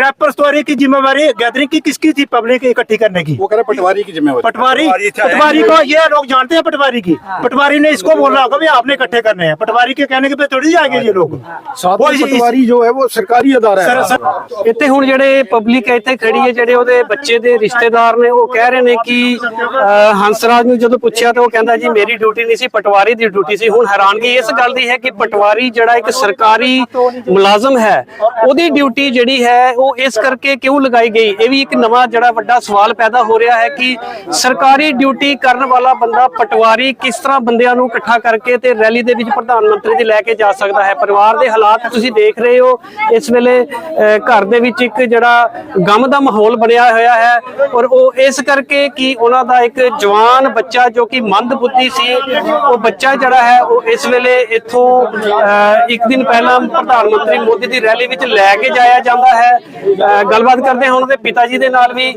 [SPEAKER 2] रैपर स्टोरी की जिम्मेवारी गैदरिंग की किसकी थी पब्लिक इकट्ठी करने की
[SPEAKER 5] वो कह रहे पटवारी की जिम्मेवारी
[SPEAKER 2] पटवारी पटवारी को ये लोग जानते हैं पटवारी की पटवारी ने इसको बोला होगा भी आपने इकट्ठे करने हैं पटवारी के कहने के पे थोड़ी जाएंगे ये लोग
[SPEAKER 5] साथ
[SPEAKER 2] वो
[SPEAKER 5] में
[SPEAKER 2] इस-
[SPEAKER 5] पटवारी जो है वो सरकारी अदारा
[SPEAKER 2] सर,
[SPEAKER 5] है
[SPEAKER 2] सर,
[SPEAKER 1] ਇੱਥੇ ਹੁਣ ਜਿਹੜੇ ਪਬਲਿਕ ਇੱਥੇ ਖੜੀ ਹੈ ਜਿਹੜੇ ਉਹਦੇ ਬੱਚੇ ਦੇ ਰਿਸ਼ਤੇਦਾਰ ਨੇ ਉਹ ਕਹਿ ਰਹੇ ਨੇ ਕਿ ਅਹ, ਹੰਸਰਾਜ ਨੂੰ ਜਦੋਂ ਪੁੱਛਿਆ ਤਾਂ ਉਹ ਕਹਿੰਦਾ ਜੀ ਮੇਰੀ ਡਿਊਟੀ ਨਹੀਂ ਸੀ, ਪਟਵਾਰੀ ਦੀ ਡਿਊਟੀ ਸੀ। ਹੁਣ ਹੈਰਾਨਗੀ ਇਸ ਗੱਲ ਦੀ ਹੈ ਕਿ ਪਟਵਾਰੀ ਜਿਹੜਾ ਇੱਕ ਸਰਕਾਰੀ ਮੁਲਾਜ਼ਮ ਹੈ, ਉਹਦੀ ਡਿਊਟੀ ਜਿਹੜੀ ਹੈ, ਉਹ ਇਸ ਕਰਕੇ ਕਿਉਂ ਲਗਾਈ ਗਈ? ਇਹ ਵੀ ਇੱਕ ਨਵਾਂ ਜਿਹੜਾ ਵੱਡਾ ਸਵਾਲ ਪੈਦਾ ਹੋ ਰਿਹਾ ਹੈ ਕਿ ਸਰਕਾਰੀ ਡਿਊਟੀ ਕਰਨ ਵਾਲਾ ਬੰਦਾ ਪਟਵਾਰੀ ਕਿਸ ਤਰ੍ਹਾਂ ਬੰਦਿਆਂ ਨੂੰ ਇਕੱਠਾ ਕਰਕੇ ਤੇ ਰੈਲੀ ਦੇ ਵਿੱਚ ਪ੍ਰਧਾਨ ਮੰਤਰੀ ਦੀ ਲੈ ਕੇ ਜਾ ਸਕਦਾ ਹੈ? ਪਰਿਵਾਰ ਦੇ ਹਾਲਾਤ ਤੁਸੀਂ ਦੇਖ ਰਹੇ ਹੋ, ਇਸ ਵੇਲੇ ਘਰ ਦੇ ਵਿੱਚ ਇੱਕ ਜਿਹੜਾ ਗਮ ਦਾ ਮਾਹੌਲ ਬਣਿਆ ਹੋਇਆ ਹੈ ਔਰ ਉਹ ਇਸ ਕਰਕੇ ਕਿ ਉਹਨਾਂ ਦਾ ਇੱਕ ਜਵਾਨ ਬੱਚਾ ਜੋ ਕਿ ਮੰਦ ਬੁੱਧੀ ਸੀ ਉਹ ਬੱਚਾ ਜਿਹੜਾ ਹੈ ਉਹ ਇਸ ਵੇਲੇ ਇੱਥੋਂ ਇੱਕ ਦਿਨ ਪਹਿਲਾਂ ਪ੍ਰਧਾਨ ਮੰਤਰੀ ਮੋਦੀ ਦੀ ਰੈਲੀ ਵਿੱਚ ਲੈ ਕੇ ਜਾਇਆ ਜਾਂਦਾ ਹੈ। ਗੱਲਬਾਤ ਕਰਦੇ ਹਾਂ ਉਹਨਾਂ ਦੇ ਪਿਤਾ ਜੀ ਦੇ ਨਾਲ ਵੀ।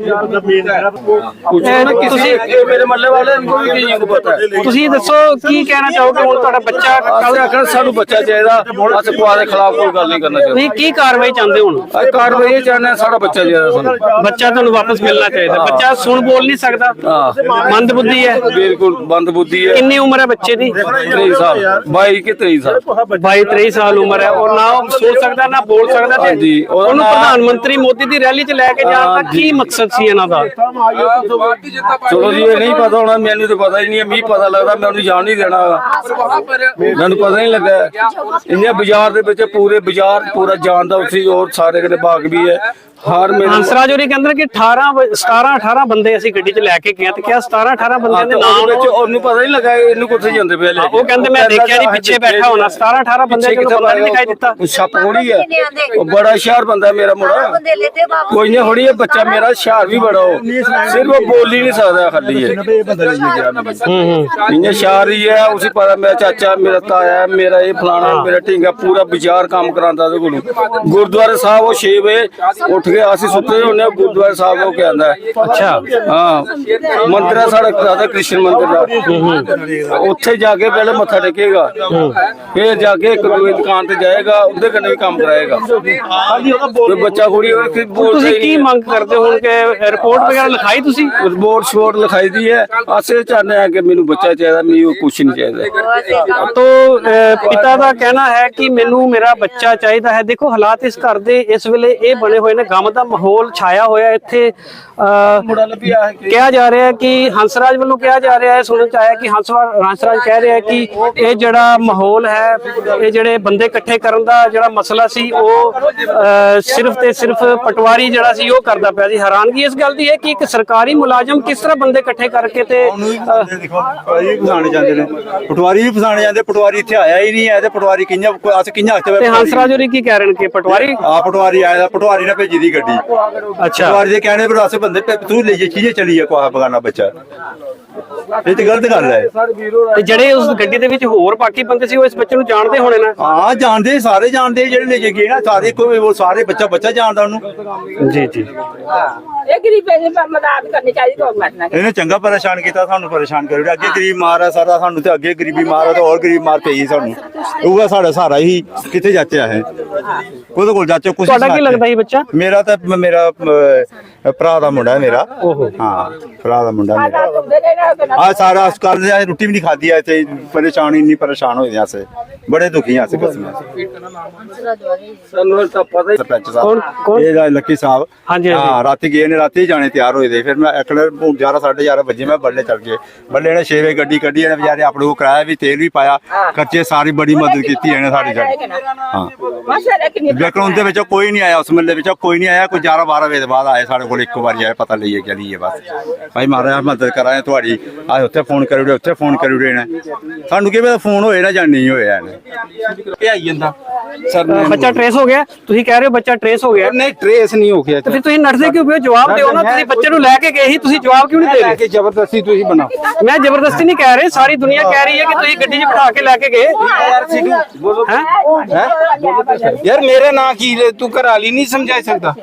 [SPEAKER 1] ਤੁਸੀਂ
[SPEAKER 8] ਮੇਰੇ ਮੱਲੇ ਵਾਲੇ ਨੂੰ ਵੀ ਕੀ ਨਹੀਂ ਪਤਾ।
[SPEAKER 1] ਤੁਸੀਂ ਦੱਸੋ ਕੀ ਕਹਿਣਾ ਚਾਹੋਗੇ? ਹੁਣ ਤੁਹਾਡਾ ਬੱਚਾ
[SPEAKER 8] ਕੱਲ ਆਖਣ ਸਾਨੂੰ ਬੱਚਾ ਚਾਹੀਦਾ ਅਸੀਂ ਪਵਾ ਦੇ ਖਿਲਾਫ ਕੋਈ ਗੱਲ ਨਹੀਂ ਕਰਨਾ ਚਾਹੀਦਾ।
[SPEAKER 1] ਤੁਸੀਂ ਕੀ ਕਾਰਵਾਈ ਚਾਹੁੰਦੇ ਹੋ ਹੁਣ
[SPEAKER 8] ਕਾਰਵਾਈ ਇਹ ਚਾਹੁੰਦੇ ਸਾਡਾ ਬੱਚਾ ਚਾਹੀਦਾ ਸਾਨੂੰ।
[SPEAKER 1] ਬੱਚਾ ਤੁਹਾਨੂੰ ਵਾਪਸ ਮਿਲਣਾ ਚਾਹੀਦਾ। ਬੱਚਾ ਸੁਣ ਬੋਲ ਨਹੀਂ ਸਕਦਾ।
[SPEAKER 8] ਹਾਂ।
[SPEAKER 1] ਮੰਦ ਬੁੱਧੀ ਹੈ।
[SPEAKER 8] ਬਿਲਕੁਲ ਬੁੱਧੀ ਹੈ।
[SPEAKER 1] ਕਿੰਨੀ ਉਮਰ ਹੈ ਬੱਚੇ ਦੀ?
[SPEAKER 8] 23 ਸਾਲ। 22 ਕਿ 23 ਸਾਲ?
[SPEAKER 1] 22 23 ਸਾਲ ਉਮਰ ਹੈ। ਔਰ ਨਾ ਉਹ ਸੁਣ ਸਕਦਾ ਨਾ ਬੋਲ ਸਕਦਾ ਤੇ
[SPEAKER 8] ਉਹਦਾ
[SPEAKER 1] ਉਹਨੂੰ ਪ੍ਰਧਾਨ ਮੰਤਰੀ ਮੋਦੀ ਦੀ ਰੈਲੀ 'ਚ ਲੈ ਕੇ ਜਾਣ ਦਾ ਕੀ ਮਕਸਦ ਸੀ ਇਹਨਾਂ ਦਾ?
[SPEAKER 8] ਚਲੋ ਜੀ ਇਹ ਨਹੀਂ ਪਤਾ ਹੋਣਾ ਮੈਨੂੰ ਤਾਂ ਪਤਾ ਹੀ ਨਹੀਂ ਹੈ ਮੀਂਹ ਪਤਾ ਲੱਗਦਾ ਮੈਂ ਉਹਨੂੰ ਜਾਣ ਨਹੀਂ ਦੇਣਾ। ਮੈਨੂੰ ਪਤਾ ਨਹੀਂ ਲੱਗਾ। ਇੰਨੇ ਬਾਜ਼ਾਰ ਦੇ ਵਿੱਚ ਪੂਰੇ ਬਾਜ਼ਾਰ ਪੂਰਾ ਜਾਣਦਾ ਉੱਥੇ ਹੋਰ ਸਾਰੇ ਕਿਤੇ ਬਾਗ ਵੀ ਹੈ। ਹਰ ਮੇਰੇ
[SPEAKER 1] ਹੰਸਰਾਜ ਹੋਰੀ ਕਹਿੰਦੇ ਨੇ ਕਿ 18 ਵ- 17 18 ਬੰਦੇ ਅਸੀਂ ਗੱਡੀ 'ਚ ਲੈ ਕੇ ਗਏ ਤੇ ਕਿਹਾ 17 18 ਬੰਦਿਆਂ ਦੇ ਨਾਮ
[SPEAKER 8] ਵਿੱਚ ਉਹਨੂੰ ਪਤਾ ਨਹੀਂ ਲੱਗਾ ਇਹਨੂੰ ਕਿੱਥੇ ਜਾਂਦੇ ਪਏ ਲੈ।
[SPEAKER 1] ਉਹ ਕਹਿੰਦੇ ਮੈਂ ਦੇਖਿਆ ਜੀ ਪਿੱਛੇ ਬੈਠਾ ਹੋਣਾ 17 18 ਬੰਦੇ
[SPEAKER 8] ਕਿੱਥੇ
[SPEAKER 1] ਪਤਾ ਨਹੀਂ ਦਿਖਾਈ ਦਿੱਤਾ।
[SPEAKER 8] ਉਹ ਛੱਪ ਹੋੜੀ ਹੈ ਉਹ ਬੜਾ ਹੁਸ਼ਿਆਰ ਬੰਦਾ ਮੇਰਾ ਮੁੰਡਾ। ਕੋਈ ਨਹੀਂ ਹੋੜੀ ਹੈ ਬੱਚਾ ਮੇਰਾ ਹੁਸ਼ਿਆਰ ਵੀ ਬੜਾ ਉਹ। ਸਿਰਫ ਉਹ ਬੋਲ ਹੀ ਨਹੀਂ ਸਕਦਾ ਖਾਲੀ ਹੈ
[SPEAKER 1] ਹੂੰ ਹੂੰ।
[SPEAKER 8] ਇੰਨੇ ਹੁਸ਼ਿਆਰ ਹੀ ਹੈ ਉਸੇ ਪਤਾ ਮੇਰਾ ਚਾਚਾ ਮੇਰਾ ਤਾਇਆ ਮੇਰਾ ਇਹ ਫਲਾਣਾ ਮੇਰਾ ਢੀਂਗਾ ਪੂਰਾ ਬਾਜ਼ਾਰ ਕੰਮ ਕਰਾਂਦਾ ਉਹਦੇ ਕੋਲੋਂ। ਗੁਰਦੁਆਰੇ ਸਾਹਿਬ ਉਹ 6 ਵਜੇ ਉੱਠ ਕੇ ਅਸੀਂ ਸੁੱਤੇ ਹੁੰਦੇ ਹਾਂ, ਗੁਰਦੁਆਰੇ ਸਾਹਿਬ ਉਹ ਕਹਿੰਦਾ
[SPEAKER 1] ਅੱਛਾ।
[SPEAKER 8] ਹਾਂ ਮੰਦਿਰ ਹੈ ਸਾਡਾ ਰਾਧਾ ਕ੍ਰਿਸ਼ਨ ਮੰਦਿਰ ਦਾ। ਉੱਥੇ ਜਾ ਕੇ ਪਹਿਲੇ ਮੱਥਾ ਟੇਕੇਗਾ। ਫਿਰ ਜਾ ਕੇ ਇੱਕ ਦੂਜੀ ਦੁਕਾਨ ਤੇ ਜਾਏਗਾ ਉਹਦੇ ਕੰਨੇ ਵੀ ਕੰਮ ਕਰਾਏਗਾ। ਕੋਈ ਬੱਚਾ ਕੁੜੀ ਫਿਰ ਬੋਲਦਾ
[SPEAKER 1] ਤੁਸੀਂ
[SPEAKER 8] ਹੀ
[SPEAKER 1] ਕੀ ਮੰਗ ਕਰਦੇ ਹੋ ਕਿ ਰਿਪੋਰਟ ਵਗੈਰਾ ਲਿਖਾਈ ਤੁਸੀਂ?
[SPEAKER 8] ਰਿਪੋਰਟ ਸ਼ੋਟ ਲਿਖਾਈ ਦੀ ਹੈ। ਅਸੀਂ ਚਾਹੁੰਦੇ ਹਾਂ ਕਿ ਮੈਨੂੰ ਬੱਚਾ ਚਾਹੀਦਾ ਮੈਨੂੰ ਕੁਛ ਨਹੀਂ ਚਾਹੀਦਾ।
[SPEAKER 1] ਤੋ ਪਿਤਾ ਦਾ ਕਹਿਣਾ ਹੈ ਕਿ ਮੈਨੂੰ ਮੇਰਾ ਬੱਚਾ ਚਾਹੀਦਾ ਹੈ। ਦੇਖੋ ਹਾਲਾਤ ਇਸ ਘਰ ਦੇ ਇਸ ਵੇਲੇ ਇਹ ਬਣੇ ਹੋਏ ਨੇ ਗਮ ਦਾ ਮਾਹੌਲ ਛਾਇਆ ਹੋਇਆ ਇੱਥੇ ਕਿਹਾ ਜਾ ਰਿਹਾ ਹੈ ਕਿ ਹੰਸਰਾਜ ਵੱਲੋਂ ਕਿਹਾ ਜਾ ਰਿਹਾ ਹੈ ਸੁਣਨ ਚ ਆਇਆ ਕਿ ਹੰਸਰਾਜ ਕਹਿ ਰਿਹਾ ਹੈ ਕਿ ਇਹ ਜਿਹੜਾ ਮਾਹੌਲ ਹੈ ਇਹ ਜਿਹੜੇ ਬੰਦੇ ਇਕੱਠੇ ਕਰਨ ਦਾ ਜਿਹੜਾ ਮਸਲਾ ਸੀ ਉਹ ਸਿਰਫ ਤੇ ਸਿਰਫ ਪਟਵਾਰੀ ਜਿਹੜਾ ਸੀ ਉਹ ਕਰਦਾ ਪਿਆ ਸੀ। ਹੈਰਾਨਗੀ ਇਸ ਗੱਲ ਦੀ ਹੈ ਕਿ ਇੱਕ ਸਰਕਾਰੀ ਮੁਲਾਜ਼ਮ ਕਿਸ ਤਰ੍ਹਾਂ ਬੰਦੇ ਇਕੱਠੇ ਕਰਕੇ ਤੇ
[SPEAKER 2] ਪਟਵਾਰੀ ਵੀ ਫਸਾਣੇ ਜਾਂਦੇ ਨੇ। ਪਟਵਾਰੀ ਵੀ ਫਸਾਣੇ ਜਾਂਦੇ ਪਟਵਾਰੀ ਇੱਥੇ ਆਇਆ ਹੀ ਨਹੀਂ ਹੈ ਤੇ ਪਟਵਾਰੀ ਕਿੰਨਾ ਅਸੀਂ ਕਿੰਨਾ ਹੱਥ
[SPEAKER 1] ਤੇ ਹੰਸਰਾਜ ਹੋਰੀ ਕੀ ਕਹਿ ਰਹੇ ਨੇ ਕਿ ਪਟਵਾਰੀ
[SPEAKER 2] ਆ ਪਟਵਾਰੀ ਆਇਆ ਦਾ ਪਟਵਾਰੀ ਨੇ ਭੇਜੀ ਦੀ ਗੱਡੀ।
[SPEAKER 1] ਅੱਛਾ।
[SPEAKER 2] ਪਟਵਾਰੀ ਦੇ ਕਹਿਣੇ ਪਰ ਅਸੀਂ ਬੰਦੇ ਤੇ ਤੂੰ ਲੈ ਜੇ ਚੀਜ਼ੇ ਚਲੀ ਹੈ ਕੋਹਾ ਬਗਾਨਾ ਬੱਚਾ। ਇਹ ਤੇ ਗਲਤ ਗੱਲ ਹੈ।
[SPEAKER 1] ਤੇ ਜਿਹੜੇ ਉਸ ਗੱਡੀ ਦੇ ਵਿੱਚ ਹੋਰ ਬਾਕੀ ਬੰਦੇ ਸੀ ਉਹ ਇਸ ਬੱਚੇ ਨੂੰ ਜਾਣਦੇ ਹੋਣੇ ਨਾ?
[SPEAKER 2] ਹਾਂ ਜਾਣਦੇ ਸਾਰੇ ਜਾਣਦੇ ਜਿਹੜੇ ਲੈ ਕੇ ਗਏ ਨਾ ਸਾਰੇ ਕੋਈ ਉਹ ਸਾਰੇ ਬੱਚਾ ਬੱਚਾ ਜਾਣਦਾ ਉਹਨੂੰ।
[SPEAKER 1] ਜੀ ਜੀ।
[SPEAKER 9] ਇਹ ਗਰੀਬੇ ਦੀ ਮਦਦ ਕਰਨੀ ਚਾਹੀਦੀ ਗਵਰਨਮੈਂਟ ਨੇ
[SPEAKER 2] ਇਹਨੇ ਚੰਗਾ ਪਰੇਸ਼ਾਨ ਕੀਤਾ ਸਾਨੂੰ ਪਰੇਸ਼ਾਨ ਕਰਿਆ ਅੱਗੇ ਗਰੀਬ ਮਾਰ ਆ ਸਾਰਾ ਸਾਨੂੰ ਤੇ ਅੱਗੇ ਗਰੀਬੀ ਮਾਰ ਆ ਤੇ ਹੋਰ ਗਰੀਬ ਮਾਰ ਪਈ ਸਾਨੂੰ। ਉਹਗਾ ਸਾਡਾ ਸਹਾਰਾ ਹੀ ਕਿੱਥੇ ਜਾਚੇ ਆ ਹੈ। ਉਹਦੇ ਕੋਲ ਜਾਚੇ ਕੁਛ
[SPEAKER 1] ਤੁਹਾਡਾ ਕੀ ਲੱਗਦਾ ਸੀ ਬੱਚਾ?
[SPEAKER 2] ਮੇਰਾ ਤਾਂ ਮੇਰਾ ਭਰਾ ਦਾ ਮੁੰਡਾ ਹੈ ਮੇਰਾ। ਹਾਂ ਭਰਾ ਦਾ ਮੁੰਡਾ ਮੇਰਾ। ਆ ਸਾਰਾ ਕੱਲ ਰੋਟੀ ਵੀ ਨਹੀਂ ਖਾਧੀ ਆ ਇੱਥੇ ਪਰੇਸ਼ਾਨ ਇੰਨੀ ਪਰੇਸ਼ਾਨ ਹੋਏ ਆ ਸੇ
[SPEAKER 10] ਬੜੇ ਦੁਖੀ ਹਾਂ ਅਸੀਂ ਕਸਮ
[SPEAKER 8] ਸਾਨੂੰ ਤਾਂ ਪਤਾ ਹੀ
[SPEAKER 10] ਸਰਪੰਚ
[SPEAKER 1] ਕੌਣ-
[SPEAKER 10] ਇਹ ਜਿਹੜਾ ਲੱਕੀ ਸਾਹਿਬ।
[SPEAKER 1] ਹਾਂਜੀ, ਹਾਂਜੀ।
[SPEAKER 10] ਹਾਂ ਰਾਤੀ ਗਏ ਨੇ ਰਾਤੀ ਜਾਣੇ ਤਿਆਰ ਹੋਏ ਦੇ। ਫਿਰ ਮੈਂ ਅਕਲ 11 11:30 ਵਜੇ ਮੈਂ ਬੱਲੇ ਚੱਲ ਗਏ। ਬੱਲੇ ਨੇ 6 ਵਜੇ ਗੱਡੀ ਕੱਢੀ ਇਹਨੇ ਵਿਚਾਰੇ ਆਪਣੇ ਕੋਲ ਕਿਰਾਇਆ ਵੀ ਤੇਲ ਵੀ ਪਾਇਆ। ਖਰਚੇ ਸਾਰੀ ਬੜੀ ਮਦਦ ਕੀਤੀ ਇਹਨੇ ਸਾਡੀ ਸਾਡੀ। ਹਾਂ। ਲੇਕਿਨ ਉਹਦੇ ਵਿੱਚ ਕੋਈ ਨਹੀਂ ਆਇਆ ਉਸ ਮੱਲੇ ਵਿੱਚ ਕੋਈ ਨਹੀਂ ਆਇਆ। ਕੋਈ 11 12 ਵਜੇ ਦੇ ਬਾਅਦ ਆਏ ਸਾਡੇ ਕੋਲ ਇੱਕ ਵਾਰੀ ਆਏ ਪਤਾ ਲਈਏ ਚਲੀਏ ਬਸ। ਭਾਈ ਮਹਾਰਾਜ ਮਦਦ ਕਰਾਏ ਤੁਹਾਡੀ। ਆ ਉੱਥੇ ਫੋਨ ਕਰੀ ਉੱਥੇ ਫੋਨ ਕਰੀ ਉੜੇ ਨੇ ਸਾਨੂੰ ਕੀ ਪਤਾ ਫੋਨ ਹੋਏ ਨਾ ਜਾਂ ਨਹੀਂ ਹੋਇਆ ਇਹਨੇ।
[SPEAKER 4] ਭਿਆਈ ਜਾਂਦਾ। ਸਰ
[SPEAKER 1] ਅ, ਬੱਚਾ ਟ੍ਰੇਸ ਹੋ ਗਿਆ। ਤੁਸੀਂ ਕਹਿ ਰਹੇ ਹੋ ਬੱਚਾ ਟ੍ਰੇਸ ਹੋ ਗਿਆ।
[SPEAKER 4] ਨਹੀਂ ਟ੍ਰੇਸ ਨਹੀਂ ਹੋ ਗਿਆ।
[SPEAKER 1] ਤੇ ਫਿਰ ਤੁਸੀਂ ਨੱਠਦੇ ਕਿਉਂ ਪਏ ਹੋ? ਜਵਾਬ ਦਿਓ ਨਾ। ਤੁਸੀਂ ਬੱਚੇ ਨੂੰ ਲੈ ਕੇ ਗਏ ਸੀ। ਤੁਸੀਂ ਜਵਾਬ ਕਿਉਂ ਨਹੀਂ ਦੇ
[SPEAKER 4] ਲੈ
[SPEAKER 1] ਰਹੇ?
[SPEAKER 4] ਕੇ ਜ਼ਬਰਦਸਤੀ ਤੁਸੀਂ ਬਣਾਓ।
[SPEAKER 1] ਮੈਂ ਜ਼ਬਰਦਸਤੀ ਨਹੀਂ ਕਹਿ ਰਿਹਾ। ਸਾਰੀ ਦੁਨੀਆ ਕਹਿ ਰਹੀ ਹੈ ਕਿ ਤੁਸੀਂ ਗੱਡੀ 'ਚ ਬਿਠਾ ਕੇ ਲੈ ਕੇ ਗਏ। ਹੈਂ?
[SPEAKER 4] ਯਾਰ ਮੇਰਾ ਨਾਂ ਕੀ ਹੈ? ਤੂੰ ਘਰ ਵਾਲੀ ਨਹੀਂ ਸਮਝਾ ਸਕਦਾ।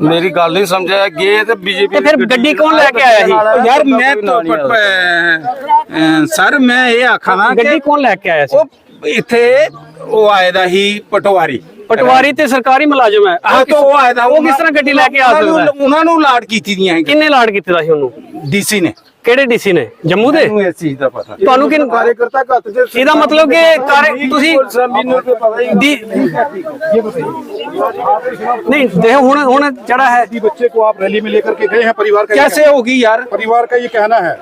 [SPEAKER 8] ਮੇਰੀ ਗੱਲ ਨਹੀਂ ਸਮਝਿਆ। ਗਏ ਤੇ ਬੀਜੇਪੀ
[SPEAKER 1] ਤੇ ਫਿਰ ਗੱਡੀ ਕੌਣ ਲੈ ਕੇ ਆਇਆ ਸੀ?
[SPEAKER 4] ਯਾਰ ਮੈਂ ਤਾਂ ਪ- ਪ- ਸਰ ਮੈਂ ਇਹ ਆਖਾਂ ਨਾ
[SPEAKER 1] ਗੱਡੀ
[SPEAKER 4] ਕਿ
[SPEAKER 1] ਕੌਣ ਲੈ ਕੇ ਆਇਆ ਸੀ?
[SPEAKER 4] ਉਹ ਇੱਥੇ ਉਹ ਆਇਦਾ ਹੀ ਪਟਵਾਰੀ।
[SPEAKER 1] ਪਟਵਾਰੀ ਤੇ ਸਰਕਾਰੀ ਮੁਲਾਜ਼ਮ ਹੈ।
[SPEAKER 4] ਆਹ ਤਾਂ ਉਹ ਆਇਦਾ
[SPEAKER 1] ਉਹ ਕਿਸ ਤਰ੍ਹਾਂ ਗੱਡੀ ਲੈ ਕੇ ਆ ਸਕਦਾ ਹੈ?
[SPEAKER 4] ਉਹਨਾਂ ਨੂੰ ਲਾਡ ਕੀਤੀ ਦੀਆਂ ਹੈ
[SPEAKER 1] ਕਿੰਨੇ ਲਾੜ ਕੀਤੇ ਦਾ ਸੀ ਉਹਨੂੰ?
[SPEAKER 4] ਡੀਸੀ ਨੇ।
[SPEAKER 1] ਕਿਹੜੇ ਡੀਸੀ ਨੇ ਜੰਮੂ ਦੇ
[SPEAKER 4] ਮੈਨੂੰ ਇਸ ਚੀਜ਼ ਦਾ ਪਤਾ
[SPEAKER 1] ਤੁਹਾਨੂੰ ਕਿਨ
[SPEAKER 3] ਕਾਰਜਕਰਤਾ ਘੱਟ ਤੇ
[SPEAKER 1] ਇਹਦਾ ਮਤਲਬ ਕਿ ਕਾਰੇ ਤੁਸੀਂ
[SPEAKER 3] ਮੈਨੂੰ ਤੇ ਪਤਾ ਹੀ
[SPEAKER 1] ਦੀ ਨਹੀਂ ਦੇਖੋ ਹੁਣ ਹੁਣ ਜਿਹੜਾ ਹੈ
[SPEAKER 5] कि बच्चे को आप रैली में लेकर के गए हैं परिवार का ये
[SPEAKER 4] कैसे होगी यार
[SPEAKER 5] कहना- परिवार का ये कहना है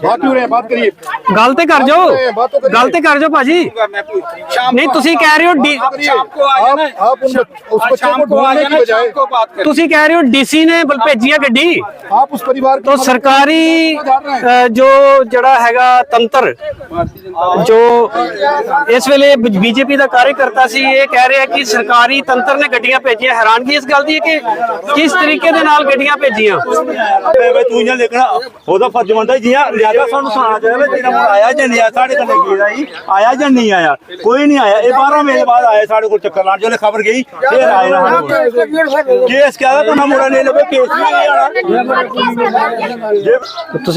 [SPEAKER 5] बात क्यों रहे हैं बात करिए
[SPEAKER 1] ਗੱਲ ਤੇ ਕਰ ਜਾਓ ਗੱਲ ਤੇ ਕਰ ਜਾਓ ਭਾਜੀ ਨਹੀਂ ਤੁਸੀਂ ਕਹਿ ਰਹੇ ਹੋ ਡੀ
[SPEAKER 4] शाम को आ जाना
[SPEAKER 5] आप आप उन बच- उस बच्चे
[SPEAKER 4] शाम
[SPEAKER 5] को
[SPEAKER 4] को आ
[SPEAKER 5] ढूंढने की
[SPEAKER 4] जाना
[SPEAKER 5] बजाय
[SPEAKER 4] शाम को बात करें
[SPEAKER 1] ਤੁਸੀਂ ਕਹਿ ਰਹੇ ਹੋ ਡੀਸੀ ਨੇ ਬਲ ਭੇਜੀ ਆ ਗੱਡੀ
[SPEAKER 5] आप उस परिवार की
[SPEAKER 1] ਤੋ
[SPEAKER 5] मदद-
[SPEAKER 1] ਸਰਕਾਰੀ ਅ, ਜੋ ਜਿਹੜਾ ਹੈਗਾ ਤੰਤਰ ਜੋ ਇਸ ਵੇਲੇ ਬੀਜੇਪੀ ਦਾ ਕਾਰਜਕਰਤਾ ਸੀ ਇਹ ਕਹਿ ਰਿਹਾ ਕਿ ਸਰਕਾਰੀ ਤੰਤਰ ਨੇ ਗੱਡੀਆਂ ਭੇਜੀਆਂ। ਹੈਰਾਨਗੀ ਇਸ ਗੱਲ ਦੀ ਹੈ ਕਿ ਕਿਸ ਤਰੀਕੇ ਦੇ ਨਾਲ ਗੱਡੀਆਂ ਭੇਜੀਆਂ?
[SPEAKER 10] ਤੂੰ ਜਾਂ ਲਿਖਣਾ ਉਹਦਾ ਫਰਜ਼ ਬਣਦਾ ਜੀਆਂ ਲਿਆਦਾ ਸਾਨੂੰ ਸੁਣਾ ਚਾਹੀਦਾ ਜਿਹੜਾ ਮੁੰਡਾ ਆਇਆ ਜਾਂ ਨਹੀਂ ਆਇਆ ਸਾਡੇ ਕੋਲ ਲੱਗੀ ਦਾ ਜੀ? ਆਇਆ ਜਾਂ ਨਹੀਂ ਆਇਆ? ਕੋਈ ਨਹੀਂ ਆਇਆ। ਇਹ 12 ਮਹੀਨੇ ਬਾਅਦ ਆਏ ਸਾਡੇ ਕੋਲ ਚੱਕਰ ਲਾਣ ਜਦੋਂ ਖਬਰ ਗਈ ਫੇਰ ਆਏ ਨਾ। ਕੇਸ ਕਿਹਾ ਤਾਂ ਮੁੰਡਾ ਨੇ ਲਵੇ ਕੇਸ ਵੀ ਨਹੀਂ ਆਣਾ ਜੇ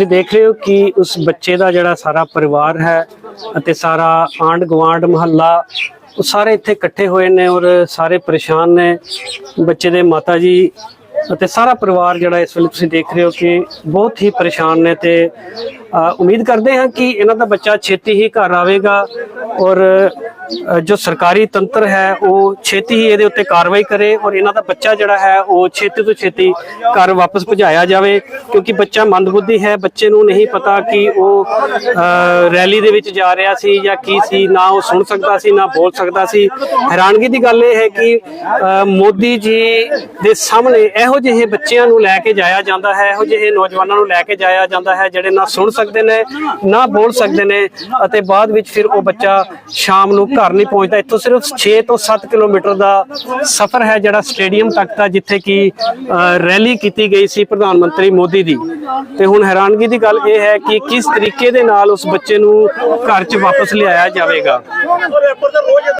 [SPEAKER 1] ਤੁਸੀਂ ਦੇਖ ਰਹੇ ਹੋ ਕਿ ਉਸ ਬੱਚੇ ਦਾ ਜਿਹੜਾ ਸਾਰਾ ਪਰਿਵਾਰ ਹੈ ਅਤੇ ਸਾਰਾ ਆਂਡ ਗਵਾਂਡ ਮਹੱਲਾ, ਉਹ ਸਾਰੇ ਇੱਥੇ ਇਕੱਠੇ ਹੋਏ ਨੇ ਔਰ ਸਾਰੇ ਪਰੇਸ਼ਾਨ ਨੇ ਬੱਚੇ ਦੇ ਮਾਤਾ ਜੀ ਅਤੇ ਸਾਰਾ ਪਰਿਵਾਰ ਜਿਹੜਾ ਇਸ ਵੇਲੇ ਤੁਸੀਂ ਦੇਖ ਰਹੇ ਹੋ ਕਿ ਬਹੁਤ ਹੀ ਪਰੇਸ਼ਾਨ ਨੇ ਤੇ ਉਮੀਦ ਕਰਦੇ ਹਾਂ ਕਿ ਇਹਨਾਂ ਦਾ ਬੱਚਾ ਛੇਤੀ ਹੀ ਘਰ ਆਵੇਗਾ ਔਰ ਜੋ ਸਰਕਾਰੀ ਤੰਤਰ ਹੈ, ਉਹ ਛੇਤੀ ਹੀ ਇਹਦੇ ਉੱਤੇ ਕਾਰਵਾਈ ਕਰੇ ਔਰ ਇਹਨਾਂ ਦਾ ਬੱਚਾ ਜਿਹੜਾ ਹੈ, ਉਹ ਛੇਤੀ ਤੋਂ ਛੇਤੀ ਘਰ ਵਾਪਸ ਭਜਾਇਆ ਜਾਵੇ ਕਿਉਂਕਿ ਬੱਚਾ ਮੰਦਬੁੱਧੀ ਹੈ, ਬੱਚੇ ਨੂੰ ਨਹੀਂ ਪਤਾ ਕਿ ਉਹ ਰੈਲੀ ਦੇ ਵਿੱਚ ਜਾ ਰਿਹਾ ਸੀ ਜਾਂ ਕੀ ਸੀ, ਨਾ ਉਹ ਸੁਣ ਸਕਦਾ ਸੀ, ਨਾ ਬੋਲ ਸਕਦਾ ਸੀ। ਹੈਰਾਨਗੀ ਦੀ ਗੱਲ ਇਹ ਹੈ ਕਿ ਮੋਦੀ ਜੀ ਦੇ ਸਾਹਮਣੇ ਇਹੋ ਜਿਹੇ ਬੱਚਿਆਂ ਨੂੰ ਲੈ ਕੇ ਜਾਇਆ ਜਾਂਦਾ ਹੈ, ਇਹੋ ਜਿਹੇ ਨੌਜਵਾਨਾਂ ਨੂੰ ਲੈ ਕੇ ਜਾਇਆ ਜਾਂਦਾ ਹੈ, ਜਿਹੜੇ ਨਾ ਸੁਣ ਸਕਦੇ ਨੇ, ਨਾ ਬੋਲ ਸਕਦੇ ਨੇ ਅਤੇ ਬਾਅਦ ਵਿੱਚ ਫਿਰ ਉਹ ਬੱਚਾ ਸ਼ਾਮ ਨੂੰ ਘਰ ਨਹੀਂ ਪਹੁੰਚਦਾ। ਇੱਥੋਂ ਸਿਰਫ 6 ਤੋਂ 7 ਕਿਲੋਮੀਟਰ ਦਾ ਸਫ਼ਰ ਹੈ ਜਿਹੜਾ ਸਟੇਡੀਅਮ ਤੱਕ ਦਾ, ਜਿੱਥੇ ਕਿ ਰੈਲੀ ਕੀਤੀ ਗਈ ਸੀ ਪ੍ਰਧਾਨ ਮੰਤਰੀ ਮੋਦੀ ਦੀ। ਤੇ ਹੁਣ ਹੈਰਾਨਗੀ ਦੀ ਗੱਲ ਇਹ ਹੈ ਕਿ ਕਿਸ ਤਰੀਕੇ ਦੇ ਨਾਲ ਉਸ ਬੱਚੇ ਨੂੰ ਘਰ 'ਚ ਵਾਪਸ ਲਿਆਇਆ ਜਾਵੇਗਾ।